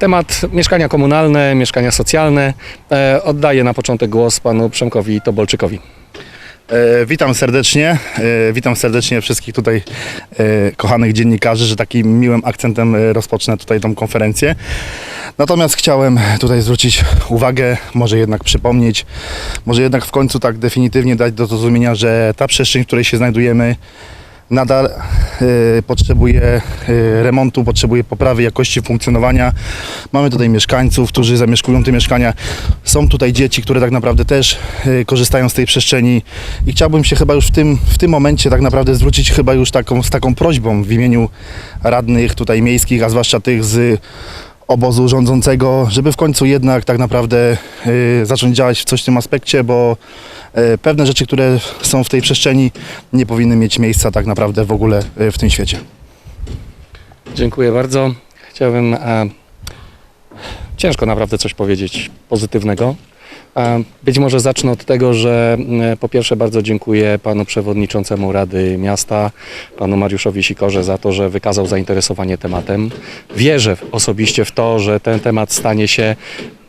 temat mieszkania komunalne, mieszkania socjalne e, oddaję na początek głos panu Przemkowi Tobolczykowi. E, witam serdecznie, e, witam serdecznie wszystkich tutaj kochanych dziennikarzy, że takim miłym akcentem rozpocznę tutaj tą konferencję. Natomiast chciałem tutaj zwrócić uwagę, może jednak przypomnieć, może jednak w końcu tak definitywnie dać do zrozumienia, że ta przestrzeń, w której się znajdujemy, nadal e, potrzebuje e, remontu, potrzebuje poprawy jakości funkcjonowania. Mamy tutaj mieszkańców, którzy zamieszkują te mieszkania. Są tutaj dzieci, które tak naprawdę też e, korzystają z tej przestrzeni i chciałbym się chyba już w tym, w tym momencie tak naprawdę zwrócić chyba już taką, z taką prośbą w imieniu radnych tutaj miejskich, a zwłaszcza tych z obozu rządzącego, żeby w końcu jednak tak naprawdę y, zacząć działać w coś w tym aspekcie, bo y, pewne rzeczy, które są w tej przestrzeni nie powinny mieć miejsca tak naprawdę w ogóle y, w tym świecie. Dziękuję bardzo. Chciałbym e, ciężko naprawdę coś powiedzieć pozytywnego. E, być może zacznę od tego, że e, po pierwsze bardzo dziękuję panu przewodniczącemu Rady Miasta, panu Mariuszowi Sikorze za to, że wykazał zainteresowanie tematem. Wierzę osobiście w to, że ten temat stanie się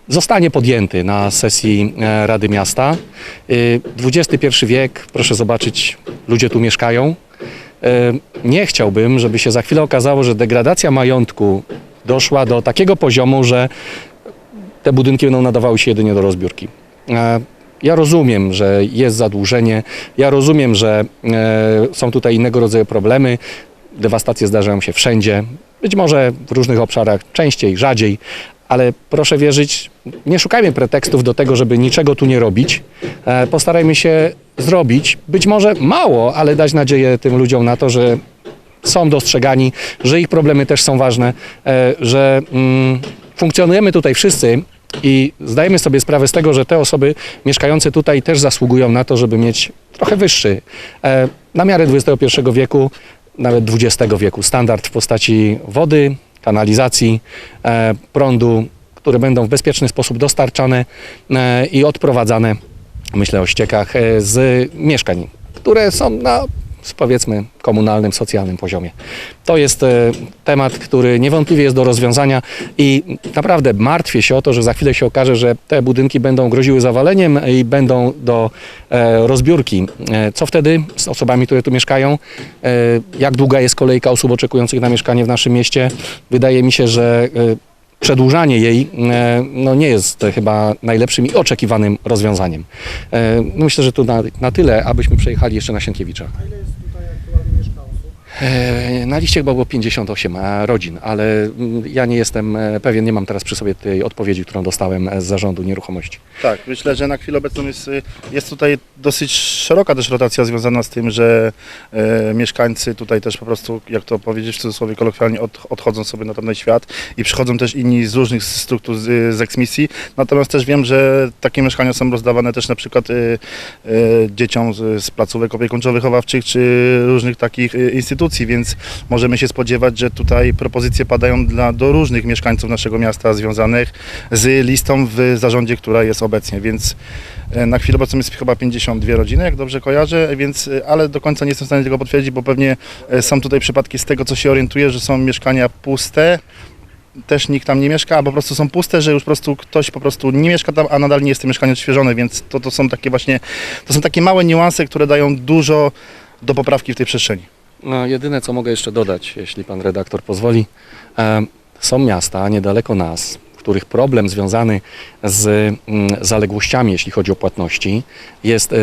zostanie podjęty na sesji e, Rady Miasta. XXI wiek, proszę zobaczyć, ludzie tu mieszkają. E, Nie chciałbym, żeby się za chwilę okazało, że degradacja majątku doszła do takiego poziomu, że te budynki będą nadawały się jedynie do rozbiórki. E, Ja rozumiem, że jest zadłużenie, ja rozumiem, że e, są tutaj innego rodzaju problemy. Dewastacje zdarzają się wszędzie, być może w różnych obszarach częściej, rzadziej, ale proszę wierzyć, nie szukajmy pretekstów do tego, żeby niczego tu nie robić. E, Postarajmy się zrobić, być może mało, ale dać nadzieję tym ludziom na to, że są dostrzegani, że ich problemy też są ważne, że mm, funkcjonujemy tutaj wszyscy i zdajemy sobie sprawę z tego, że te osoby mieszkające tutaj też zasługują na to, żeby mieć trochę wyższy, e, na miarę XXI wieku, nawet XX wieku, standard w postaci wody, kanalizacji, e, prądu, które będą w bezpieczny sposób dostarczane e, i odprowadzane, myślę o ściekach, z mieszkań, które są na powiedzmy komunalnym, socjalnym poziomie. To jest e, temat, który niewątpliwie jest do rozwiązania i naprawdę martwię się o to, że za chwilę się okaże, że te budynki będą groziły zawaleniem i będą do e, rozbiórki. E, co wtedy z osobami, które tu mieszkają? Jak długa jest kolejka osób oczekujących na mieszkanie w naszym mieście? Wydaje mi się, że przedłużanie jej e, no, nie jest chyba najlepszym i oczekiwanym rozwiązaniem. E, no Myślę, że tu na, na tyle, abyśmy przejechali jeszcze na Sienkiewicza. A ile jest tutaj aktualnie mieszkańców? E, Na liście chyba było 58 e, rodzin, ale mm, ja nie jestem e, pewien, nie mam teraz przy sobie tej odpowiedzi, którą dostałem e, z zarządu nieruchomości. Tak, myślę, że na chwilę obecną jest, jest tutaj dosyć szeroka też rotacja związana z tym, że e, mieszkańcy tutaj też po prostu, jak to powiedzieć w cudzysłowie kolokwialnie, od, odchodzą sobie na tamten świat i przychodzą też inni z różnych struktur z, z eksmisji. Natomiast też wiem, że takie mieszkania są rozdawane też na przykład y, y, dzieciom z, z placówek opiekuńczo-wychowawczych czy różnych takich y, więc możemy się spodziewać, że tutaj propozycje padają dla, do różnych mieszkańców naszego miasta związanych z listą w zarządzie, która jest obecnie, więc e, na chwilę obecną jest chyba 52 rodziny, jak dobrze kojarzę, więc, e, ale do końca nie jestem w stanie tego potwierdzić, bo pewnie e, są tutaj przypadki z tego, co się orientuję, że są mieszkania puste, też nikt tam nie mieszka, a po prostu są puste, że już po prostu ktoś po prostu nie mieszka tam, a nadal nie jest to mieszkanie odświeżone, więc to, to są takie właśnie, to są takie małe niuanse, które dają dużo do poprawki w tej przestrzeni. No, jedyne, co mogę jeszcze dodać, jeśli pan redaktor pozwoli, e, są miasta niedaleko nas, w których problem związany z mm, zaległościami, jeśli chodzi o płatności, jest, e,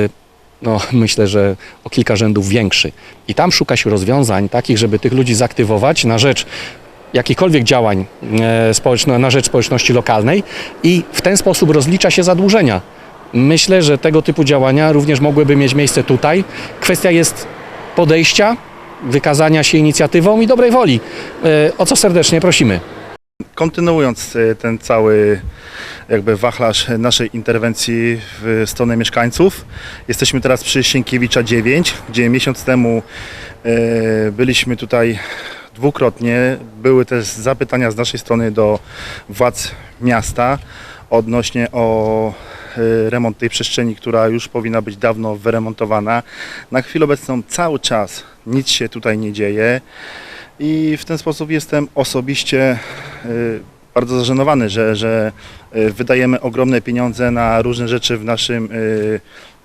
no, myślę, że o kilka rzędów większy. I tam szuka się rozwiązań takich, żeby tych ludzi zaktywować na rzecz jakichkolwiek działań e, społeczno, na rzecz społeczności lokalnej i w ten sposób rozlicza się zadłużenia. Myślę, że tego typu działania również mogłyby mieć miejsce tutaj. Kwestia jest podejścia, wykazania się inicjatywą i dobrej woli, e, o co serdecznie prosimy. Kontynuując e, ten cały jakby wachlarz naszej interwencji w stronę mieszkańców, jesteśmy teraz przy Sienkiewicza 9, gdzie miesiąc temu e, byliśmy tutaj dwukrotnie. Były też zapytania z naszej strony do władz miasta odnośnie o remont tej przestrzeni, która już powinna być dawno wyremontowana. Na chwilę obecną cały czas nic się tutaj nie dzieje i w ten sposób jestem osobiście y, bardzo zażenowany, że, że y, wydajemy ogromne pieniądze na różne rzeczy w naszym y,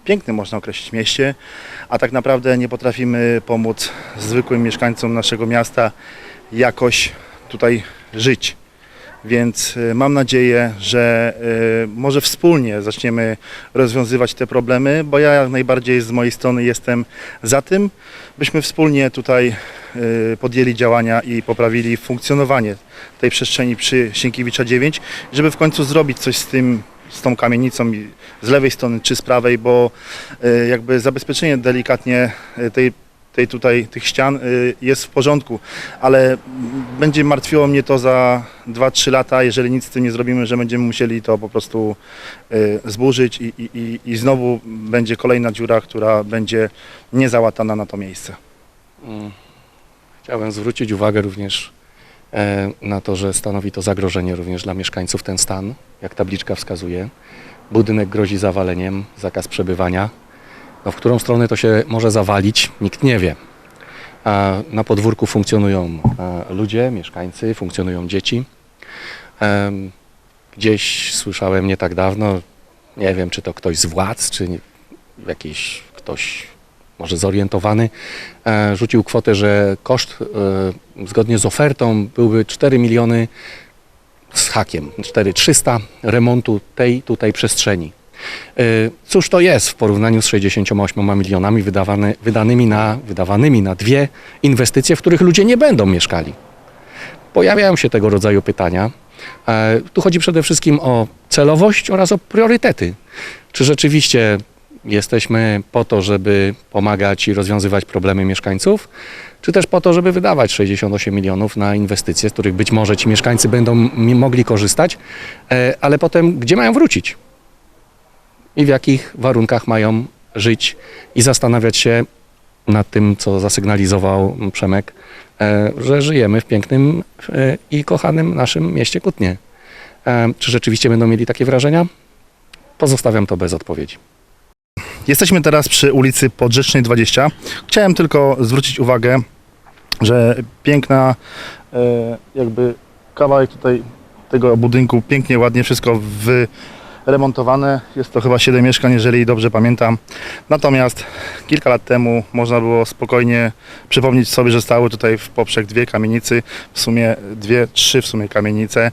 pięknym, można określić, mieście, a tak naprawdę nie potrafimy pomóc zwykłym mieszkańcom naszego miasta jakoś tutaj żyć. Więc y, mam nadzieję, że y, może wspólnie zaczniemy rozwiązywać te problemy, bo ja jak najbardziej z mojej strony jestem za tym, byśmy wspólnie tutaj y, podjęli działania i poprawili funkcjonowanie tej przestrzeni przy Sienkiewicza 9, żeby w końcu zrobić coś z tym, z tą kamienicą z lewej strony czy z prawej, bo jakby zabezpieczenie delikatnie tej tej tutaj, tych ścian y, jest w porządku, ale będzie martwiło mnie to za 2-3 lata, jeżeli nic z tym nie zrobimy, że będziemy musieli to po prostu y, zburzyć i, i, i- i znowu będzie kolejna dziura, która będzie niezałatana na to miejsce. Mm. Chciałbym zwrócić uwagę również e, na to, że stanowi to zagrożenie również dla mieszkańców ten stan, jak tabliczka wskazuje. Budynek grozi zawaleniem, zakaz przebywania. No, w którą stronę to się może zawalić, nikt nie wie. Na podwórku funkcjonują e, ludzie, mieszkańcy, funkcjonują dzieci. Gdzieś słyszałem nie tak dawno, nie wiem czy to ktoś z władz, czy jakiś ktoś może zorientowany, e, rzucił kwotę, że koszt e, zgodnie z ofertą byłby 4 miliony z hakiem, 4300 remontu tej tutaj przestrzeni. E, Cóż to jest w porównaniu z 68 milionami wydawane, wydanymi na, wydawanymi na dwie inwestycje, w których ludzie nie będą mieszkali? Pojawiają się tego rodzaju pytania. E, Tu chodzi przede wszystkim o celowość oraz o priorytety. Czy rzeczywiście jesteśmy po to, żeby pomagać i rozwiązywać problemy mieszkańców, czy też po to, żeby wydawać 68 milionów na inwestycje, z których być może ci mieszkańcy będą mogli korzystać, e, ale potem gdzie mają wrócić? I w jakich warunkach mają żyć i zastanawiać się nad tym, co zasygnalizował Przemek, e, że żyjemy w pięknym e, i kochanym naszym mieście Kutnie. E, Czy rzeczywiście będą mieli takie wrażenia? Pozostawiam to bez odpowiedzi. Jesteśmy teraz przy ulicy Podrzecznej 20. Chciałem tylko zwrócić uwagę, że piękna jakby kawałek tutaj tego budynku, pięknie, ładnie wszystko wyremontowane. Jest to chyba 7 mieszkań, jeżeli dobrze pamiętam. Natomiast kilka lat temu można było spokojnie przypomnieć sobie, że stały tutaj w poprzek dwie kamienicy, w sumie dwie, trzy w sumie kamienice.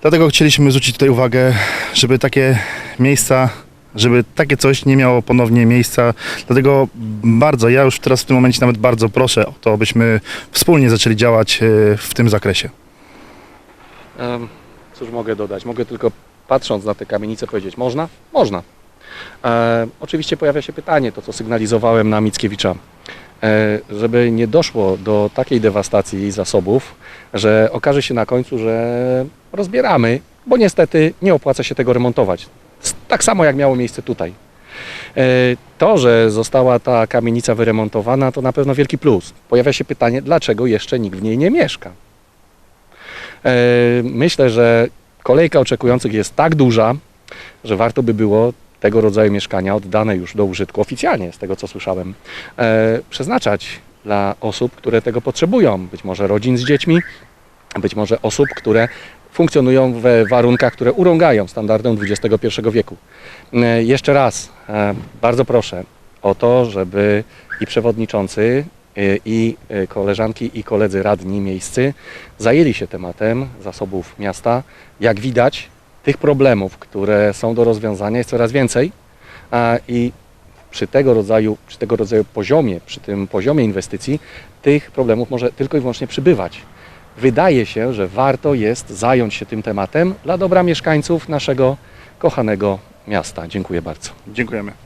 Dlatego chcieliśmy zwrócić tutaj uwagę, żeby takie miejsca żeby takie coś nie miało ponownie miejsca. Dlatego bardzo, ja już teraz w tym momencie nawet bardzo proszę o to, abyśmy wspólnie zaczęli działać e, w tym zakresie. Cóż mogę dodać? Mogę tylko patrząc na te kamienice powiedzieć, można? Można. E, oczywiście pojawia się pytanie, to co sygnalizowałem na Mickiewicza, e, żeby nie doszło do takiej dewastacji zasobów, że okaże się na końcu, że rozbieramy, bo niestety nie opłaca się tego remontować. Tak samo jak miało miejsce tutaj. E, To, że została ta kamienica wyremontowana, to na pewno wielki plus. Pojawia się pytanie, dlaczego jeszcze nikt w niej nie mieszka. E, Myślę, że kolejka oczekujących jest tak duża, że warto by było tego rodzaju mieszkania oddane już do użytku oficjalnie, z tego co słyszałem, e, przeznaczać dla osób, które tego potrzebują. Być może rodzin z dziećmi, być może osób, które funkcjonują w warunkach, które urągają standardom XXI wieku. E, Jeszcze raz e, bardzo proszę o to, żeby i przewodniczący, i e, koleżanki i koledzy radni miejscy zajęli się tematem zasobów miasta. Jak widać, tych problemów, które są do rozwiązania jest coraz więcej i przy tego rodzaju, przy tego rodzaju poziomie, przy tym poziomie inwestycji, tych problemów może tylko i wyłącznie przybywać. Wydaje się, że warto jest zająć się tym tematem dla dobra mieszkańców naszego kochanego miasta. Dziękuję bardzo. Dziękujemy.